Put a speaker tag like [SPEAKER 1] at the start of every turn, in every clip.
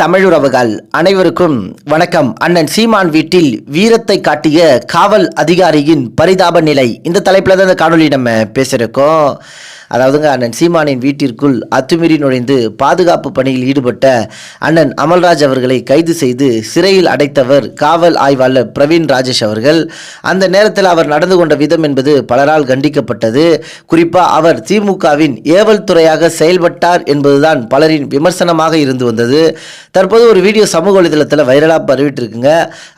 [SPEAKER 1] தமிழுறவுகள் அனைவருக்கும் வணக்கம். அண்ணன் சீமான் வீட்டில் வீரத்தை காட்டிய காவல் அதிகாரியின் பரிதாப நிலை. இந்த தலைப்பில் தான் இந்த காணொலி நம்ம பேசியிருக்கோம். அதாவதுங்க அண்ணன் சீமானின் வீட்டிற்குள் அத்துமீறி நுழைந்து பாதுகாப்பு பணியில் ஈடுபட்ட அண்ணன் அமல்ராஜ் அவர்களை கைது செய்து சிறையில் அடைத்தவர் காவல் ஆய்வாளர் பிரவீன் ராஜேஷ் அவர்கள். அந்த நேரத்தில் அவர் நடந்து கொண்ட விதம் என்பது பலரால் கண்டிக்கப்பட்டது. குறிப்பாக அவர் திமுகவின் ஏவல் துறையாக செயல்பட்டார் என்பதுதான் பலரின் விமர்சனமாக இருந்து வந்தது. தற்போது ஒரு வீடியோ சமூக வலைதளத்தில் வைரலாக பரவிட்டிருக்குங்க.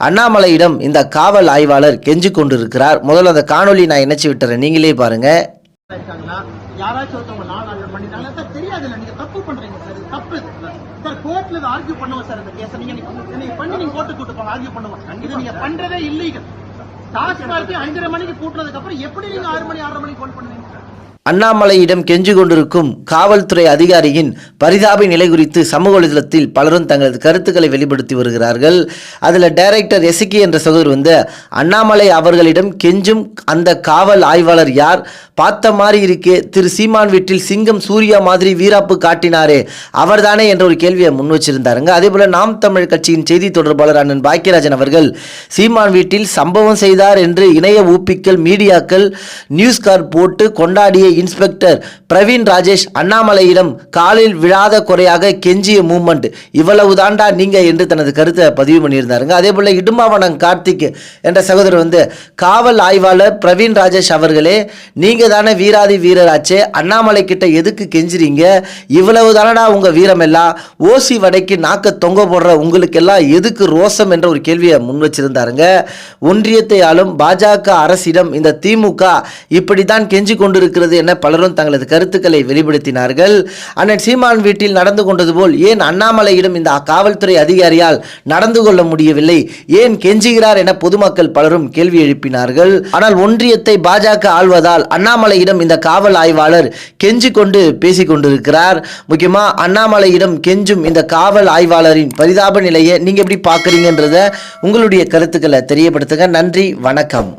[SPEAKER 1] அண்ணாமலையிடம் இந்த காவல் ஆய்வாளர் கெஞ்சு கொண்டிருக்கிறார். முதல்ல அந்த காணொலி நான் இணைச்சி விட்டுறேன். நீங்களே பாருங்கள்
[SPEAKER 2] இருக்காங்களா? யாராச்சும் ஒருத்தவங்க நான் ஆர்டர் பண்ணிட்டாங்களா? சார் தெரியாதுல்ல. நீங்க தப்பு பண்றீங்க சார். இது தப்பு. சார் கோர்ட்ல இதை ஆர்கியூ பண்ணுவோம் சார் இந்த கேஸ் நீங்க பண்ணி நீங்க கோர்ட்டு கூட்டு போங்க. ஆர்கியூ பண்ணுவோம் இது நீங்க பண்றதே இல்லீகல் டாஸ்மார்க் அஞ்சரை மணிக்கு பூட்டுறதுக்கு அப்புறம் எப்படி நீங்க ஆறு மணி ஆறரை மணிக்கு ஃபோன் பண்ணுவீங்க
[SPEAKER 1] அண்ணாமலையிடம் கெஞ்சு கொண்டிருக்கும் காவல்துறை அதிகாரியின் பரிதாப நிலை குறித்து சமூக வலைதளத்தில் பலரும் தங்களது கருத்துக்களை வெளிப்படுத்தி வருகிறார்கள். அதில் டைரக்டர் எசக்கி என்ற சகோதரர் வந்து அண்ணாமலை அவர்களிடம் கெஞ்சும் அந்த காவல் ஆய்வாளர் யார்? பார்த்த மாதிரி இருக்கே திரு சீமான் வீட்டில் சிங்கம் சூர்யா மாதிரி வீராப்பு காட்டினாரே அவர்தானே என்ற ஒரு கேள்வியை முன் வச்சிருந்தாருங்க. அதே போல நாம் தமிழ் கட்சியின் செய்தி தொடர்பாளர் அண்ணன் பாக்கியராஜன் அவர்கள் சீமான் வீட்டில் சம்பவம் செய்தார் என்று இணைய ஊப்பிக்கள் மீடியாக்கள் நியூஸ் கார்டு போட்டு கொண்டாடிய இன்ஸ்பெக்டர் பிரவீன் ராஜேஷ் அண்ணாமலையிடம் காலில் விழாத குறையாக கெஞ்சிய மூமெண்ட். இவ்வளவு தாண்டா நீங்க என்று தனது கருத்தை பதிவு பண்ணியிருந்தாருங்க. அதே போல இடும்பாவனம் கார்த்திக் என்ற சகோதரர் வந்து காவல் ஆய்வாளர் பிரவீன் ராஜேஷ் அவர்களே நீங்க தானே வீராதி வீரராச்சே அண்ணாமலை கிட்ட எதுக்கு கெஞ்சுறீங்க? இவ்வளவு தானடா உங்க வீரம் எல்லாம் ஓசி வடைக்கு நாக்க தொங்க போடுற உங்களுக்கெல்லாம் எதுக்கு ரோசம்? என்ற ஒரு கேள்வியை முன் வச்சிருந்தாருங்க. ஒன்றியத்தை ஆளும் பாஜக அரசிடம் இந்த திமுக இப்படித்தான் கெஞ்சி கொண்டிருக்கிறது என பலரும் தங்களது கருத்துக்களை வெளிப்படுத்தினார்கள். அண்ணன் சீமான் வீட்டில் நடந்து கொண்டது போல் ஏன் அண்ணாமலையிடம் இந்த காவல்துறை அதிகாரியால் நடந்து கொள்ள முடியவில்லை? ஏன் கெஞ்சுகிறார் என பொதுமக்கள் பலரும் கேள்வி எழுப்பினார்கள். ஆனால் ஒன்றியத்தை பாஜக ஆள்வதால் அண்ணாமலையிடம் இந்த காவல் ஆய்வாளர் கெஞ்சு கொண்டு பேசிக் கொண்டிருக்கிறார் முக்கியமா அண்ணாமலையிடம் கெஞ்சும் இந்த காவல் ஆய்வாளரின் பரிதாப நிலையை நீங்க எப்படி பார்க்குறீங்கன்றத உங்களுடைய கருத்துக்களை தெரியப்படுத்துங்க. நன்றி வணக்கம்.